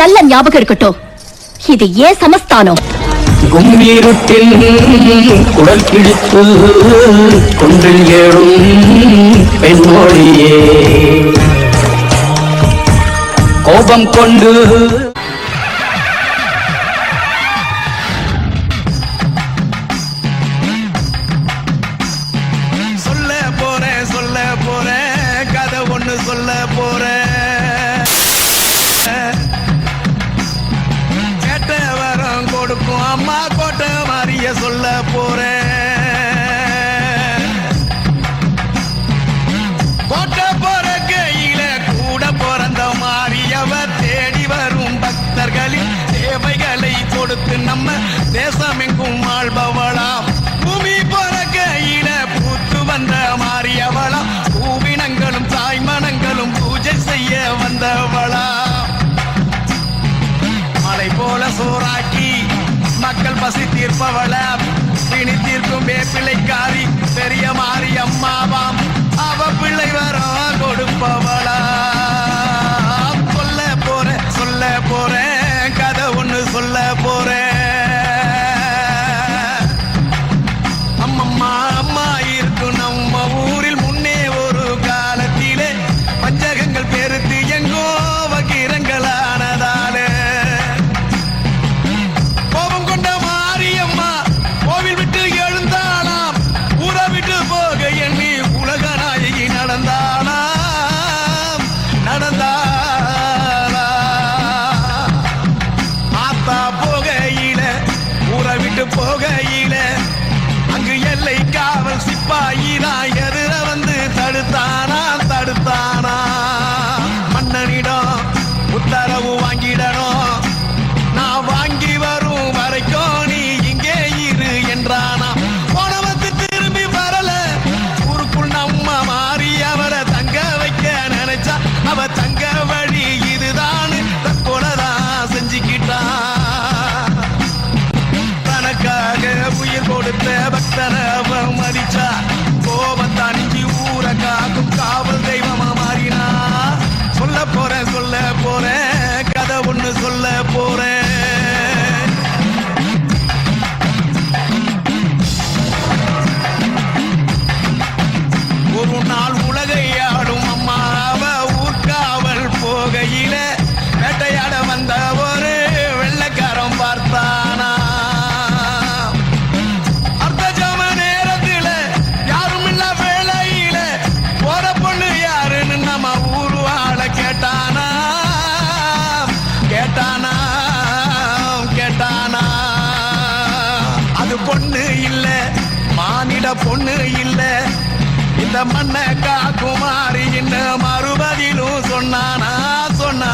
நல்ல ஞாபகம் இருக்கட்டும். இது ஏன் சமஸ்தானம்? கும்மீருட்டில் குடல் கிழித்து குன்றில் ஏழும் பெண்மொழியே. கோபம் கொண்டு சொல்ல போறேன் சொல்ல போறேன் கதை ஒண்ணு சொல்ல போறேன். அம்மா கோட்டை மாறிய சொல்ல போறேன். கோட்டை போற கையில கூட பிறந்த மாறியவ தேடி வரும் பக்தர்களின் தேவைகளை கொடுத்து நம்ம தேசம் எங்கும் வாழ்பவளாம். பூமி போற கையில பூத்து வந்த மாறியவளாம் பூவினங்களும் தாய்மனங்களும் பூஜை செய்ய வந்தவளாம். மலை போல சோறாக்கி மக்கள் பசி தீர்ப்பவள பிணி தீர்க்கும் விட்டு போகையில அங்கு எல்லை காவல் சிப்பாயினாய் உயிர் கொடுத்த பக்தரை அவன் மதிச்சா கோபத்தான் இஞ்சி ஊரை காக்கும் காவல் தெய்வமா மாறினா சொல்ல போறேன் சொல்ல போறேன் கதை ஒண்ணு சொல்ல போறேன். ஒரு நாள் உலகை ஆடும் அம்மா ஊர்காவல் போகையிலே கண்ட பொண்ணு இல்ல. இந்த மண்ண காக்குமாரி என்ன மறுபதிலும் சொன்னானா சொன்ன